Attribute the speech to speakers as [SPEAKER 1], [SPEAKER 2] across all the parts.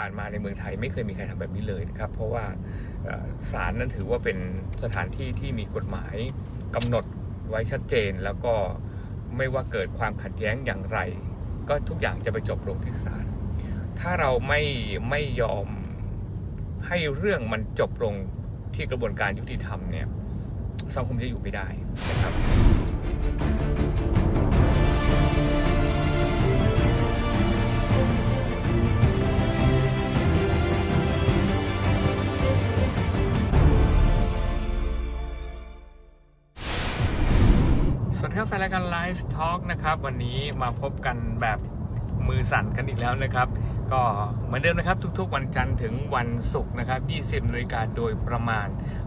[SPEAKER 1] ผ่านมาในเมืองไทยไม่เคยมีใครทำแบบนี้เลยนะครับ เพราะว่าศาลนั้นถือว่าเป็นสถานที่ที่มีกฎหมายกำหนดไว้ชัดเจน แล้วก็ไม่ว่าเกิดความขัดแย้งอย่างไร ก็ทุกอย่างจะไปจบลงที่ศาลถ้าเราไม่ไม่ยอมให้เรื่องมันจบลงที่กระบวนการยุติธรรมเนี่ยสังคมจะอยู่ไม่ได้นะครับ วัสดีครับแฟนรายการ Live Talk นะครับ วันนี้มาพบกันแบบมือสั่นกันอีกแล้วนะครับ ก็เหมือนเดิมนะครับทุกๆ วันจันทร์ถึงวันศุกร์นะครับ 20นาฬิกาโดยประมาณ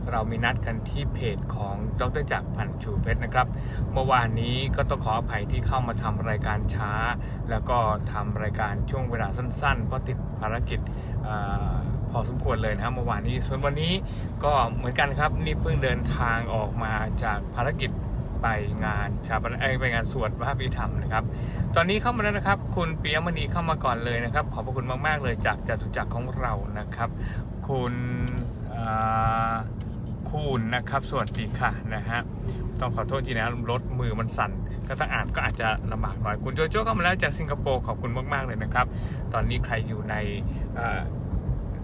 [SPEAKER 1] เรามีนัดกันที่เพจของดรจักรพันธ์ชูเพชรนะครับ เมื่อวานนี้ก็ต้องขออภัยที่เข้ามาทำรายการช้า แล้วก็ทำรายการช่วงเวลาสั้นๆ เพราะติดภารกิจออพอสมควรเลยนะครับเมื่อวานนี้ส่วนวันนี้ก็เหมือนกันครับนี่เพิ่งเดินทางออกมาจากภารกิจ ไปงานชาปนไปงานสวดพระพิธรรมนะครับ ตอนนี้เข้ามาแล้วนะครับ คุณปิยมณีเข้ามาก่อนเลยนะครับ ขอบพระคุณมาก ๆ เลยจากจตุจักรของเรานะครับ คุณคูณนะครับ สวัสดีค่ะนะฮะต้องขอโทษทีนะรถมือมันสั่นก็ถ้าอ่านก็อาจจะลำบากหน่อย คุณโจโจ้เข้ามาแล้วจากสิงคโปร์ขอบคุณมาก ๆ เลยนะครับ ตอนนี้ใครอยู่ใน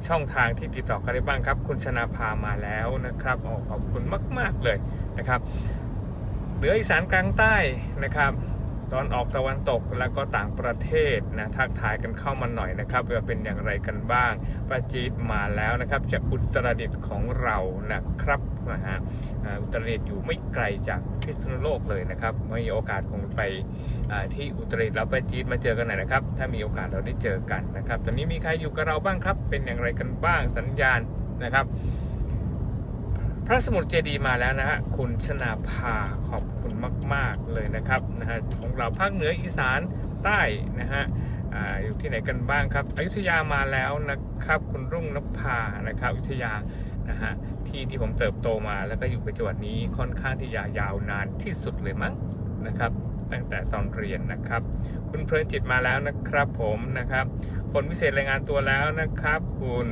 [SPEAKER 1] ช่องทางที่ติดต่อกันได้บ้างครับ คุณชนาภามาแล้วนะครับอขอบคุณมาก ๆ เลยนะครับ เหนืออีสานกลางใต้นะครับตอนออกตะวันตกแล้วก็ต่างประเทศนะทักทายกันเข้ามาหน่อยนะครับว่าเป็นอย่างไรกันบ้างประจีดมาแล้วนะครับจากอุตรดิตถ์ของเรานะครับนะฮะอุตรดิตถ์อยู่ไม่ไกลจากพิษณุโลกเลยนะครับไม่มีโอกาสคงไปที่อุตรดิตถ์แล้วประจีดมาเจอกันหน่อยนะครับ ถ้ามีโอกาสเราได้เจอกันนะครับ ตอนนี้มีใครอยู่กับเราบ้างครับ เป็นอย่างไรกันบ้างสัญญาณนะครับ ระสมุทรเจดีย์มาแล้วนะฮะคุณชนาภาขอบคุณมาก ๆ เลยนะครับนะฮะของเราภาคเหนืออีสานใต้นะฮะอยู่ที่ไหนกันบ้างครับอยุธยามาแล้วนะครับคุณรุ่งนภานะครับอยุธยานะฮะที่ที่ผมเติบโตมาแล้วก็อยู่กับจังหวัดนี้ค่อนข้างที่จะยาวนานที่สุดเลยมั้งนะครับตั้งแต่ตอนเรียนนะครับ คุณเพลินจิตมาแล้วนะครับผมนะครับ คนพิเศษรายงานตัวแล้วนะครับ คุณ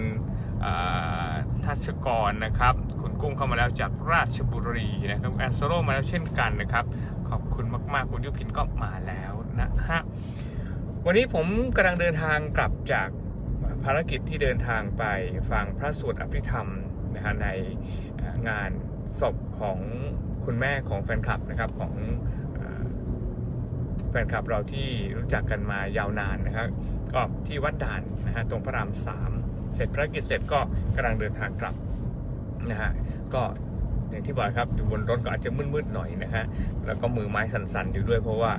[SPEAKER 1] ทัชกรนะครับ คุณกุ้งเข้ามาแล้วจากราชบุรีนะครับแอนโซโรมาแล้วเช่นกันนะครับ ขอบคุณมาก ๆ คุณยุพินก็มาแล้วนะฮะ วันนี้ผมกำลังเดินทางกลับจากภารกิจที่เดินทางไปฟังพระสวดอภิธรรมนะฮะในงานศพของคุณแม่ของแฟนคลับนะครับของแฟนคลับเราที่รู้จักกันมายาวนานนะครับก็ที่วัดด่านนะฮะตรงพระรามสาม เสร็จภารกิจเสร็จก็กำลังเดินทางกลับนะฮะก็อย่างที่บอกครับอยู่บนรถก็อาจจะมืดๆหน่อยนะฮะแล้วก็มือไม้สั่นๆอยู่ด้วยเพราะว่า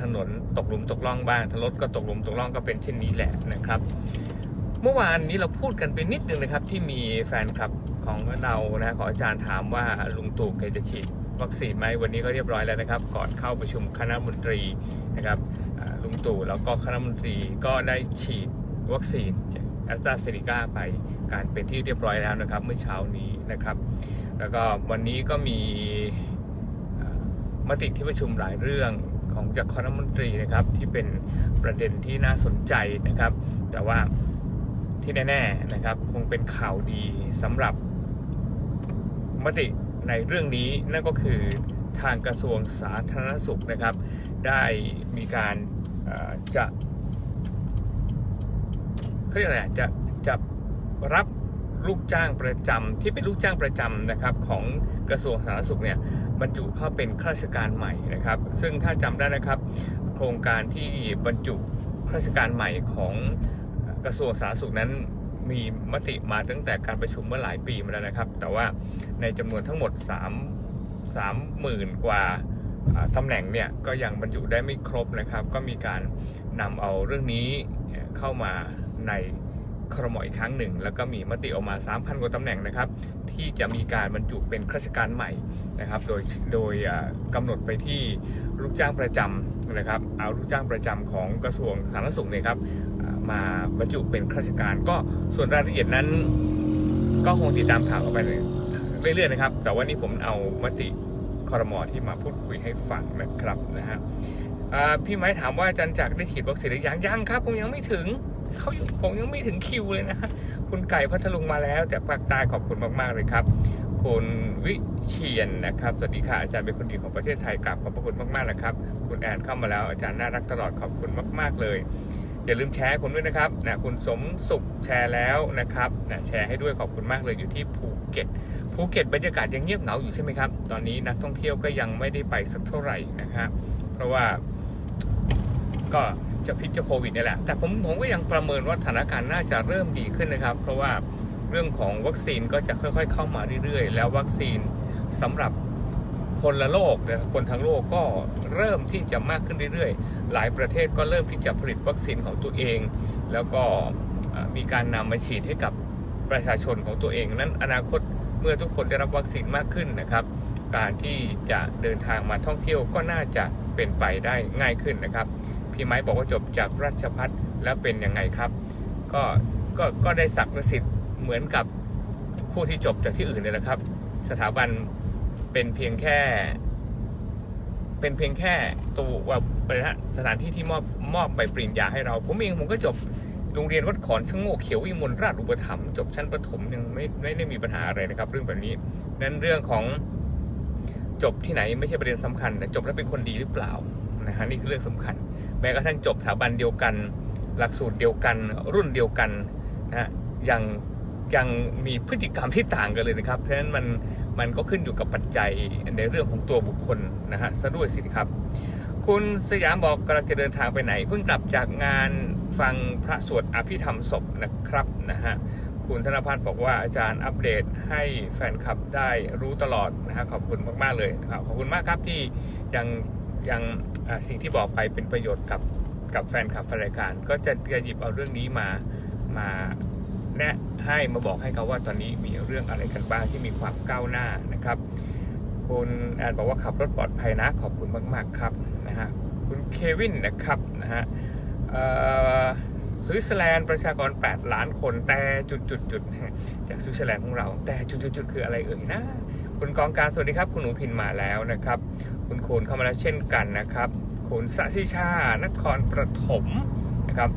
[SPEAKER 1] ถนนตกหลุมตกล่องบ้างถ้ารถก็ตกหลุมตกล่องก็เป็นเช่นนี้แหละนะครับ เมื่อวานนี้เราพูดกันไปนิดนึงนะครับ ที่มีแฟนคลับของเรานะของอาจารย์ถามว่าลุงตู่เคยจะฉีดวัคซีนไหมวันนี้ก็เรียบร้อยแล้วนะครับ ก่อนเข้าประชุมคณะมนตรีนะครับลุงตู่แล้วก็คณะมนตรีก็ได้ฉีดวัคซีน แอสตราเซเนกาไปการเป็นที่เรียบร้อยแล้วนะครับ เมื่อเช้านี้นะครับ แล้วก็วันนี้ก็มีมติที่ประชุมหลายเรื่องของจากคณะมนตรีนะครับ ที่เป็นประเด็นที่น่าสนใจนะครับ แต่ว่าที่แน่ๆนะครับ คงเป็นข่าวดีสำหรับมติในเรื่องนี้นั่นก็คือทางกระทรวงสาธารณสุขนะครับ ได้มีการจะ เขาเรียกอะไรอ่จะจะรับลูกจ้างประจำที่เป็นลูกจ้างประจำนะครับของกระทรวงสาธารณสุขเนี่ยบรรจุเข้าเป็นข้าราชการใหม่นะครับ ซึ่งถ้าจำได้นะครับ โครงการที่บรรจุข้าราชการใหม่ของกระทรวงสาธารณสุขนั้นมีมติมาตั้งแต่การประชุมเมื่อหลายปีมาแล้วนะครับ แต่ว่าในจำนวนทั้งหมด 3 3หมื่นกว่าอ่าตำแหน่งเนี่ยก็ยังบรรจุได้ไม่ครบนะครับ ก็มีการนำเอาเรื่องนี้ เข้ามาในครมอีกครั้งหนึ่ง แล้วก็มีมติออกมา 3,000 กว่าตำแหน่งนะครับ ที่จะมีการบรรจุเป็นข้าราชการใหม่นะครับ โดยโดยกำหนดไปที่ลูกจ้างประจำนะครับ เอาลูกจ้างประจำของกระทรวงสาธารณสุขเนี่ยครับมาบรรจุเป็นข้าราชการ ก็ส่วนรายละเอียดนั้น ก็คงติดตามข่าวกันไปเรื่อยๆนะครับ แต่ว่านี่ผมเอามติคอรมอที่มาพูดคุยให้ฟังนะครับนะฮะ พี่ไม้ถามว่าอาจารย์จักได้ฉีดวัคซีนหรือยังยังครับ ผมยังไม่ถึงเขาผมยังไม่ถึงคิวเลยนะคุณไก่พัทลุงมาแล้วจากภาคใต้ขอบคุณมากๆเลยครับคุณวิเชียนนะครับ สวัสดีค่ะอาจารย์เป็นคนดีของประเทศไทยกราบขอบพระคุณมากๆนะครับ คุณแอนเข้ามาแล้วอาจารย์น่ารักตลอดขอบคุณมาก ๆเลยอย่าลืมแชร์ให้ผมด้วยนะครับนะคุณสมสุขแชร์แล้วนะครับนะแชร์ให้ด้วยขอบคุณมากเลยอยู่ที่ภูเก็ตภูเก็ตบรรยากาศยังเงียบเหงาอยู่ใช่ไหมครับ ตอนนี้นักท่องเที่ยวก็ยังไม่ได้ไปสักเท่าไหร่นะครับเพราะว่า ก็จะพิษจะโควิดนี่แหละ แต่ผมผมก็ยังประเมินว่าสถานการณ์น่าจะเริ่มดีขึ้นนะครับ เพราะว่าเรื่องของวัคซีนก็จะค่อยๆ เข้ามาเรื่อยๆ แล้ววัคซีนสำหรับคนละโลกนะคนทั้งโลกก็เริ่มที่จะมากขึ้นเรื่อยๆ หลายประเทศก็เริ่มที่จะผลิตวัคซีนของตัวเอง แล้วก็มีการนำมาฉีดให้กับประชาชนของตัวเองนั้นอนาคตเมื่อทุกคนได้รับวัคซีนมากขึ้นนะครับ การที่จะเดินทางมาท่องเที่ยวก็น่าจะเป็นไปได้ง่ายขึ้นนะครับ พี่ไม้บอกว่าจบจากราชพัฒแล้วเป็นยังไงครับ ก็ก็ก็ได้ศักดิ์สิทธิ์เหมือนกับผู้ที่จบจากที่อื่นเลยนะครับ สถาบันเป็นเพียงแค่ เป็นเพียงแค่ตัวว่าอะไรนสถานที่ที่มอบมอบใบปริญญาให้เรา ผมเองผมก็จบโรงเรียนวัดขอนชะโงกเขียววิมลราชอุปถัมภ์จบชั้นประถมยังไม่ไม่ได้มีปัญหาอะไรนะครับ เรื่องแบบนี้นั้นเรื่องของจบที่ไหนไม่ใช่ประเด็นสำคัญแต่จบแล้วเป็นคนดีหรือเปล่านะฮะนี่คือเรื่องสำคัญ ม้กระทั่งจบสถาบันเดียวกัน หลักสูตรเดียวกัน รุ่นเดียวกันนะฮะยังยังมีพฤติกรรมที่ต่างกันเลยนะครับ เพราะฉะนั้นมันมันก็ขึ้นอยู่กับปัจจัยในเรื่องของตัวบุคคลนะฮะซะด้วยสิครับ คุณสยามบอกกำลังจะเดินทางไปไหน เพิ่งกลับจากงานฟังพระสวดอภิธรรมศพนะครับนะฮะคุณธนพัฒน์บอกว่าอาจารย์อัปเดตให้แฟนคลับได้รู้ตลอดนะฮะขอบคุณมาก ๆ เลยครับขอบคุณมากครับที่ยัง ยังอ่าสิ่งที่บอกไปเป็นประโยชน์กับกับแฟนคลับแฟนรายการ ก็จะจะหยิบเอาเรื่องนี้มามาแนะให้มาบอกให้เขาว่าตอนนี้มีเรื่องอะไรกันบ้างที่มีความก้าวหน้านะครับ คุณแอนบอกว่าขับรถปลอดภัยนะขอบคุณมากๆครับนะฮะคุณเควินนะครับนะฮะสวิตเซอร์แลนด์ประชากร 8 ล้านคนแต่จุดจุดจุดจากสวิตเซอร์แลนด์ของเรา แต่จุดจุดจุดคืออะไรเอ่ยนะ คุณกองการสวัสดีครับ คุณหนูพินมาแล้วนะครับ คุณโคนเข้ามาแล้วเช่นกันนะครับคุณสศิชานครปฐมนะครับ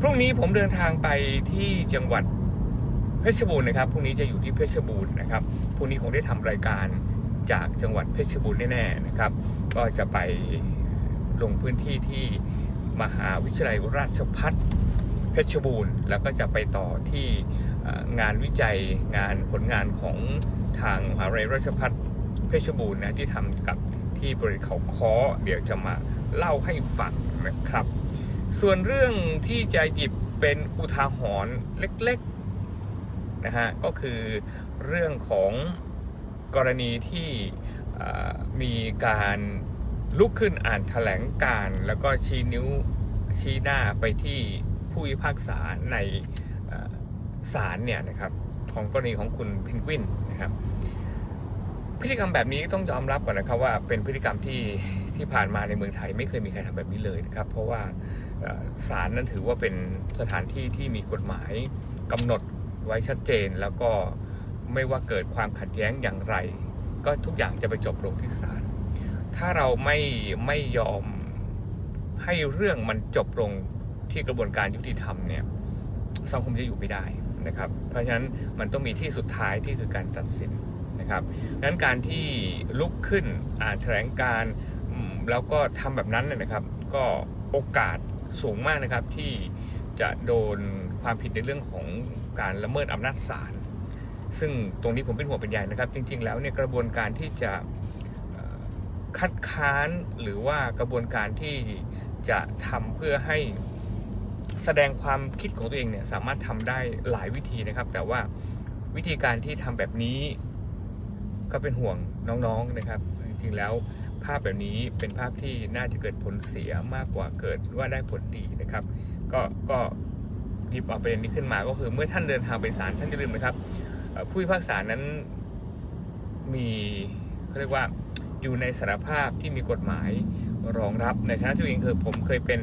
[SPEAKER 1] พรุ่งนี้ผมเดินทางไปที่จังหวัดเพชรบูรณ์นะครับพรุ่งนี้จะอยู่ที่เพชรบูรณ์นะครับพรุ่งนี้คงได้ทำรายการจากจังหวัดเพชรบูรณ์แน่ๆนะครับ ก็จะไปลงพื้นที่ที่มหาวิทยาลัยราชภัฏเพชรบูรณ์ แล้วก็จะไปต่อที่งานวิจัยงานผลงานของทางมหาวิทยาลัยราชภัฏเพชรบูรณ์นะที่ทำกับ ที่บริษัทเขาคอเดี๋ยวจะมาเล่าให้ฟังนะครับ ส่วนเรื่องที่จะหยิบเป็นอุทาหรณ์เล็กๆนะฮะก็คือเรื่องของกรณีที่มีการลุกขึ้นอ่านแถลงการ แล้วก็ชี้นิ้วชี้หน้าไปที่ผู้พิพากษาในศาลเนี่ยนะครับของกรณีของคุณเพนกวินนะครับ พฤติกรรมแบบนี้ต้องยอมรับก่อนนะครับว่าเป็นพฤติกรรมที่ที่ผ่านมาในเมืองไทยไม่เคยมีใครทำแบบนี้เลยนะครับ เพราะว่าศาลนั้นถือว่าเป็นสถานที่ที่มีกฎหมายกำหนดไว้ชัดเจน แล้วก็ไม่ว่าเกิดความขัดแย้งอย่างไร ก็ทุกอย่างจะไปจบลงที่ศาลถ้าเราไม่ไม่ยอมให้เรื่องมันจบลงที่กระบวนการยุติธรรมเนี่ยสังคมจะอยู่ไม่ได้นะครับ เพราะฉะนั้นมันต้องมีที่สุดท้ายที่คือการตัดสิน นะครับดังนั้นการที่ลุกขึ้นอ่านแถลงการแล้วก็ทำแบบนั้นเนยนะครับ ก็โอกาสสูงมากนะครับที่จะโดนความผิดในเรื่องของการละเมิดอำนาจศาลซึ่งตรงนี้ผมเป็นห่วงเป็นใยนะครับ จริง ๆ แล้วเนี่ยกระบวนการที่จะคัดค้านหรือว่ากระบวนการที่จะทำเพื่อให้แสดงความคิดของตัวเองเนี่ยสามารถทำได้หลายวิธีนะครับ แต่ว่าวิธีการที่ทำแบบนี้ ก็เป็นห่วงน้องๆนะครับจริงๆแล้วภาพแบบนี้เป็นภาพที่น่าจะเกิดผลเสียมากกว่าเกิดว่าได้ผลดีนะครับ ก็ก็หยิบเอาประเด็นนี้ขึ้นมาก็คือเมื่อท่านเดินทางไปศาลท่านอย่าลืมนะครับ ผู้พิพากษานั้นมีเขาเรียกว่าอยู่ในสารภาพที่มีกฎหมายรองรับในฐานะที่ตัวเองคือผมเคยเป็น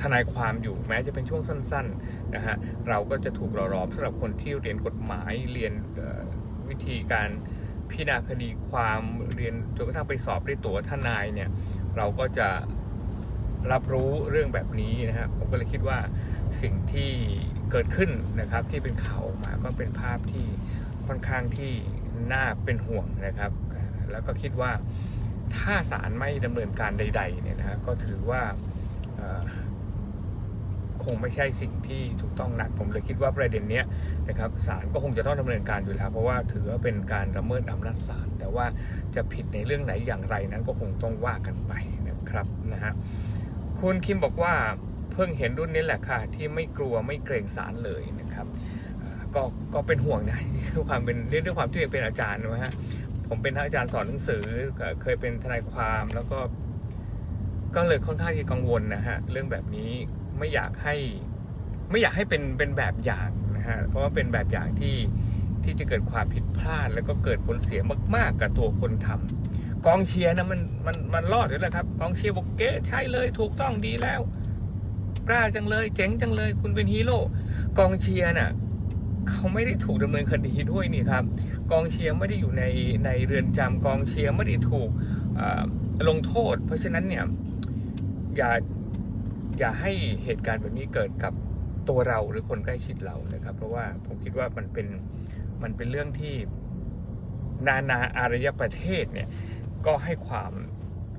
[SPEAKER 1] ทนายความอยู่แม้จะเป็นช่วงสั้นๆนะฮะเราก็จะถูกหล่อหลอมสำหรับคนที่เรียนกฎหมายเรียน วิธีการพิจารณาคดีความเรียนจนกระทั่งไปสอบได้ตัวทนายเนี่ยเราก็จะรับรู้เรื่องแบบนี้นะฮะผมก็เลยคิดว่าสิ่งที่เกิดขึ้นนะครับที่เป็นข่าวออกมาก็เป็นภาพที่ค่อนข้างที่น่าเป็นห่วงนะครับ แล้วก็คิดว่าถ้าศาลไม่ดำเนินการใดๆเนี่ยนะก็ถือว่า คงไม่ใช่สิ่งที่ถูกต้องนัก ผมเลยคิดว่าประเด็นนี้นะครับศาลก็คงจะต้องดำเนินการอยู่แล้ว เพราะว่าถือว่าเป็นการละเมิดอำนาจศาลแต่ว่าจะผิดในเรื่องไหนอย่างไรนั้นก็คงต้องว่ากันไปนะครับนะฮะคุณคิมบอกว่าเพิ่งเห็นรุ่นนี้แหละค่ะที่ไม่กลัวไม่เกรงศาลเลยนะครับก็ก็เป็นห่วงนะด้วยความเป็นเรื่องด้วยความที่เป็นอาจารย์นะฮะผมเป็นทั้งอาจารย์สอนหนังสือเอ่อเคยเป็นทนายความแล้วก็ก็เลยค่อนข้างที่กังวลนะฮะเรื่องแบบนี้ ไม่อยากให้ไม่อยากให้เป็นเป็นแบบอย่างนะฮะเพราะว่าเป็นแบบอย่างที่ที่จะเกิดความผิดพลาด แล้วก็เกิดผลเสียมาก ๆ กับตัวคนทำกองเชียร์นะมันมันมันรอดอยู่แล้วครับกองเชียร์บอกเก๊ใช่เลยถูกต้องดีแล้วกล้าจังเลย เจ๋งจังเลย คุณเป็นฮีโร่กองเชียร์น่ะเขาไม่ได้ถูกดำเนินคดีด้วยนี่ครับ กองเชียร์ไม่ได้อยู่ในในเรือนจำกองเชียร์ไม่ได้ถูกลงโทษ เพราะฉะนั้นเนี่ยอย่า อย่าให้เหตุการณ์แบบนี้เกิดกับตัวเราหรือคนใกล้ชิดเรานะครับ เพราะว่าผมคิดว่ามันเป็นมันเป็นเรื่องที่นานาอารยประเทศเนี่ยก็ให้ความ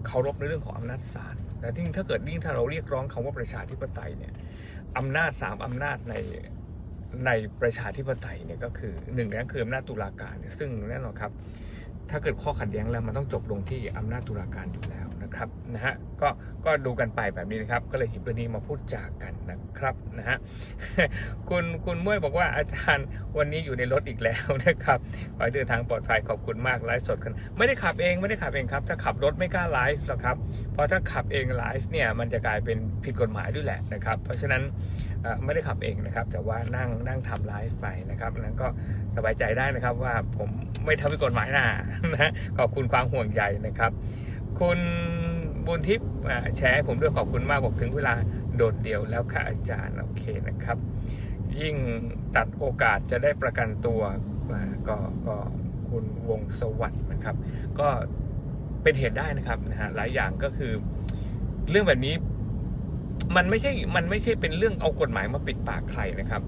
[SPEAKER 1] เคารพในเรื่องของอำนาจศาลและยิ่งถ้าเกิดยิ่งถ้าเราเรียกร้องคำว่าประชาธิปไตยเนี่ยอำนาจสามอำนาจในในประชาธิปไตยเนี่ยก็คือหนึ่งนั่นคืออำนาจตุลาการเนี่ยซึ่งแน่นอนครับ ถ้าเกิดข้อขัดแย้งแล้วมันต้องจบลงที่อำนาจตุลาการอยู่แล้วนะครับนะฮะก็ก็ดูกันไปแบบนี้นะครับ ก็เลยหยิบเรื่องนี้มาพูดจากกันนะครับนะฮะคุณคุณมุ้ยบอกว่าอาจารย์วันนี้อยู่ในรถอีกแล้วนะครับขอให้เดินทางปลอดภัยขอบคุณมากไลฟ์สดกันไม่ได้ขับเองไม่ได้ขับเองครับ ถ้าขับรถไม่กล้าไลฟ์หรอกครับเพราะถ้าขับเองไลฟ์เนี่ยมันจะกลายเป็นผิดกฎหมายด้วยแหละนะครับ เพราะฉะนั้นไม่ได้ขับเองนะครับ แต่ว่านั่งนั่งทำไลฟ์ไปนะครับนั้นก็สบายใจได้นะครับว่าผมไม่ทำผิดกฎหมายนะนะขอบคุณความห่วงใยนะครับ คุณบุญทิพย์แชร์ให้ผมด้วยขอบคุณมากบอกถึงเวลาโดดเดี่ยวแล้วค่ะอาจารย์โอเคนะครับ ยิ่งตัดโอกาสจะได้ประกันตัวก็ก็คุณวงสวัสด์นะครับ ก็เป็นเหตุได้นะครับนะฮะหลายอย่างก็คือ เรื่องแบบนี้มันไม่ใช่มันไม่ใช่เป็นเรื่องเอากฎหมายมาปิดปากใครนะครับ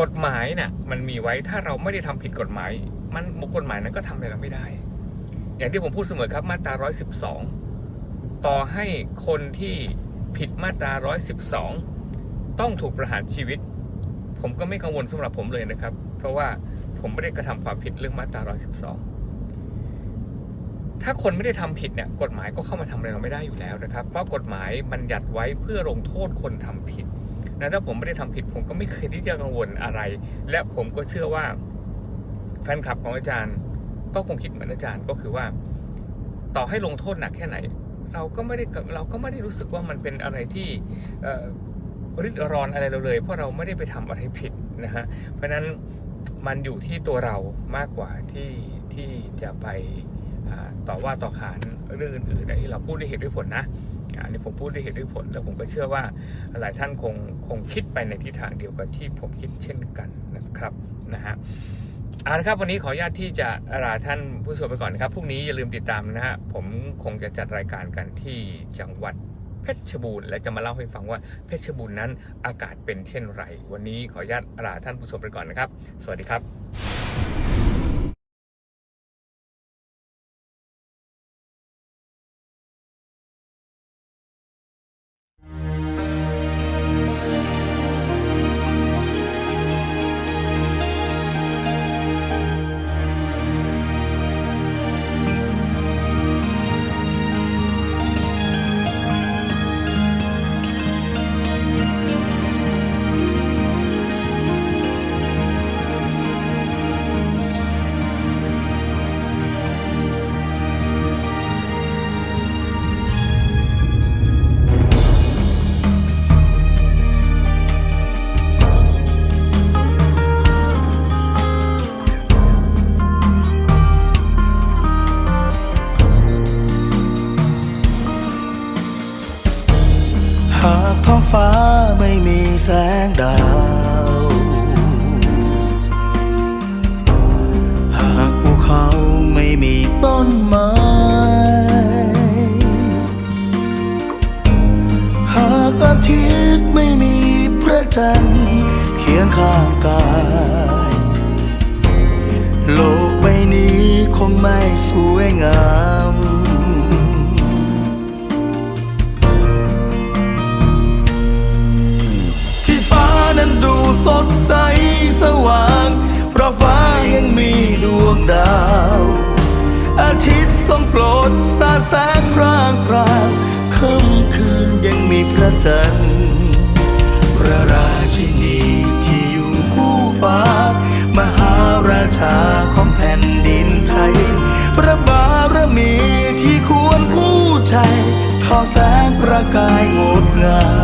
[SPEAKER 1] กฎหมายน่ะมันมีไว้ถ้าเราไม่ได้ทำผิดกฎหมาย มันกฎหมายนั้นก็ทำอะไรเราไม่ได้ อย่างที่ผมพูดเสมอครับมาตรา 112 ต่อให้คนที่ผิดมาตรา 112 ต้องถูกประหารชีวิต ผมก็ไม่กังวลสำหรับผมเลยนะครับ เพราะว่าผมไม่ได้กระทำความผิดเรื่องมาตรา 112 ถ้าคนไม่ได้ทำผิดเนี่ยกฎหมายก็เข้ามาทำอะไรเราไม่ได้อยู่แล้วนะครับ เพราะกฎหมายบัญญัติไว้เพื่อลงโทษคนทำผิดนะถ้าผมไม่ได้ทำผิด ผมก็ไม่เคยที่จะกังวลอะไร และผมก็เชื่อว่าแฟนคลับของอาจารย์ ก็คงคิดเหมือนอาจารย์ก็คือว่า ต่อให้ลงโทษหนักแค่ไหน เราก็ไม่ได้เราก็ไม่ได้รู้สึกว่ามันเป็นอะไรที่ริดรอนอะไรเราเลย เพราะเราไม่ได้ไปทำอะไรผิดนะฮะเพราะนั้นมันอยู่ที่ตัวเรามากกว่าที่ที่จะไปต่อว่าต่อขานเรื่องอื่นๆอันนี้เราพูดด้วยเหตุด้วยผลนะอันนี้ผมพูดด้วยเหตุด้วยผล แล้วผมก็เชื่อว่าหลายท่านคงคงคิดไปในทิศทางเดียวกับที่ผมคิดเช่นกันนะครับนะฮะ เอาละครับวันนี้ขออนุญาตที่จะลาท่านผู้ชมไปก่อนนะครับพรุ่งนี้อย่าลืมติดตามนะฮะผมคงจะจัดรายการกันที่จังหวัดเพชรบูรณ์และจะมาเล่าให้ฟังว่าเพชรบูรณ์นั้นอากาศเป็นเช่นไร วันนี้ขออนุญาตลาท่านผู้ชมไปก่อนนะครับ สวัสดีครับ
[SPEAKER 2] จันเคียงข้างกาย โลกใบนี้คงไม่สวยงามที่ฟ้านั้นดูสดใสสว่าง เพราะฟ้ายังมีดวงดาว อาทิตย์ส่องโปรดสาดแสงพร่างพรางค่ำคืนยังมีพระจันทร์ มหาราชาของแผ่นดินไทย พระบารมีที่ควรคู่ใจทอแสงประกายงดงาม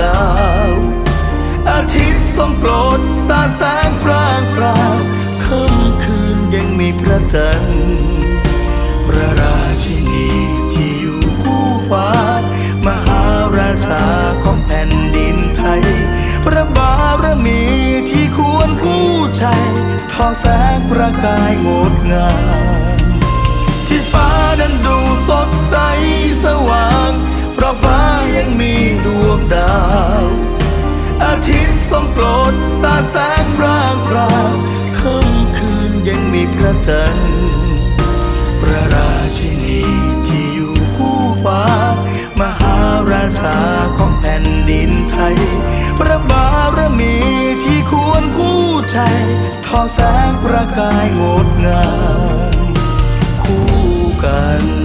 [SPEAKER 2] ดาว อาทิตย์ส่องโปรดสาดแสงพร่างพราวค่ำคืนยังมีพระจันทร์พระราชินีที่อยู่คู่ฟ้ามหาราชาของแผ่นดินไทย พระบารมีที่ควรคู่ใจทอแสงประกายงดงามที่ฟ้านั้นดูสดใสสว่าง เพราะฟ้ายังมี ดาว อาทิตย์ส่องโปรดสาดแสงร่างพราค่ำคืนยังมีพระจันทร์พระราชินีที่อยู่คู่ฟ้า มหาราชาของแผ่นดินไทย พระบารมีที่ควรคู่ใจทอแสงประกายงดงามคู่กัน